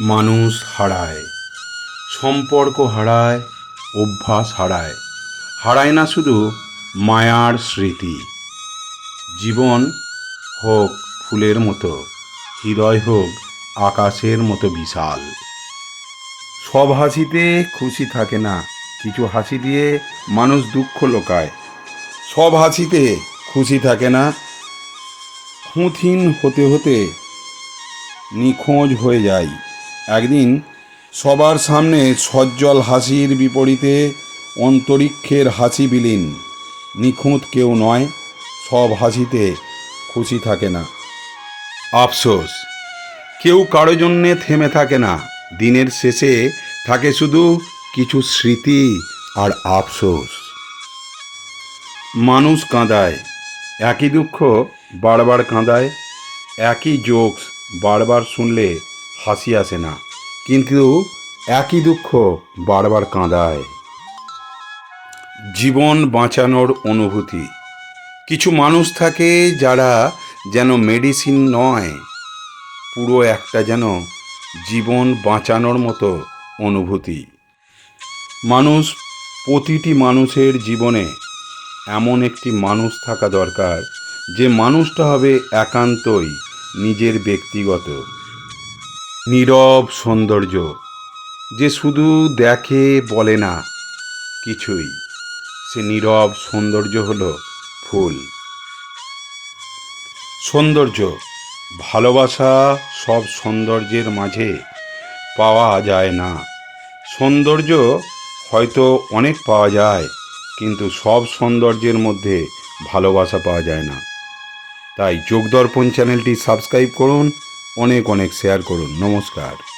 মানুষ হারায়। সম্পর্ক হারায়, অভ্যাস হারায়। হারায় না শুধু মায়ার স্মৃতি। জীবন হোক ফুলের মতো, হৃদয় হোক আকাশের মতো বিশাল। সব হাসিতে খুশি থাকে না, কিছু হাসি দিয়ে মানুষ দুঃখ লোকায়। সব হাসিতে খুশি থাকে না, খুঁথিন হতে হতে নিখোঁজ হয়ে যায়। একদিন সবার সামনে সজ্জল হাসির বিপরীতে অন্তরিক্ষের হাসি বিলীন। নিখুঁত কেউ নয়, সব হাসিতে খুশি থাকে না। আফসোস, কেউ কারও জন্যে থেমে থাকে না। দিনের শেষে থাকে শুধু কিছু স্মৃতি আর আফসোস। মানুষ কাঁদায়, একই দুঃখ বারবার কাঁদায়, একই জোকস বারবার শুনলে হাসি আসে না। কিন্তু একই দুঃখ বারবার কাঁদায়। জীবন বাঁচানোর অনুভূতি। কিছু মানুষ থাকে যারা যেন মেডিসিন নয়, পুরো একটা যেন জীবন বাঁচানোর মতো অনুভূতি। মানুষ, প্রতিটি মানুষের জীবনে এমন একটি মানুষ থাকা দরকার, যে মানুষটা হবে একান্তই নিজের ব্যক্তিগত। নীরব সৌন্দর্য, যে শুধু দেখে বলে না, কিছুই। সে নীরব সৌন্দর্য হল ফুল। সৌন্দর্য, ভালোবাসা সব সৌন্দর্যের মাঝে পাওয়া যায় না। সৌন্দর্য হয়তো অনেক পাওয়া যায়, কিন্তু সব সৌন্দর্যের মধ্যে ভালোবাসা পাওয়া যায় না। তাই যোগদর্পণ চ্যানেলটি সাবস্ক্রাইব করুন অনেক অনেক শেয়ার করুন। নমস্কার।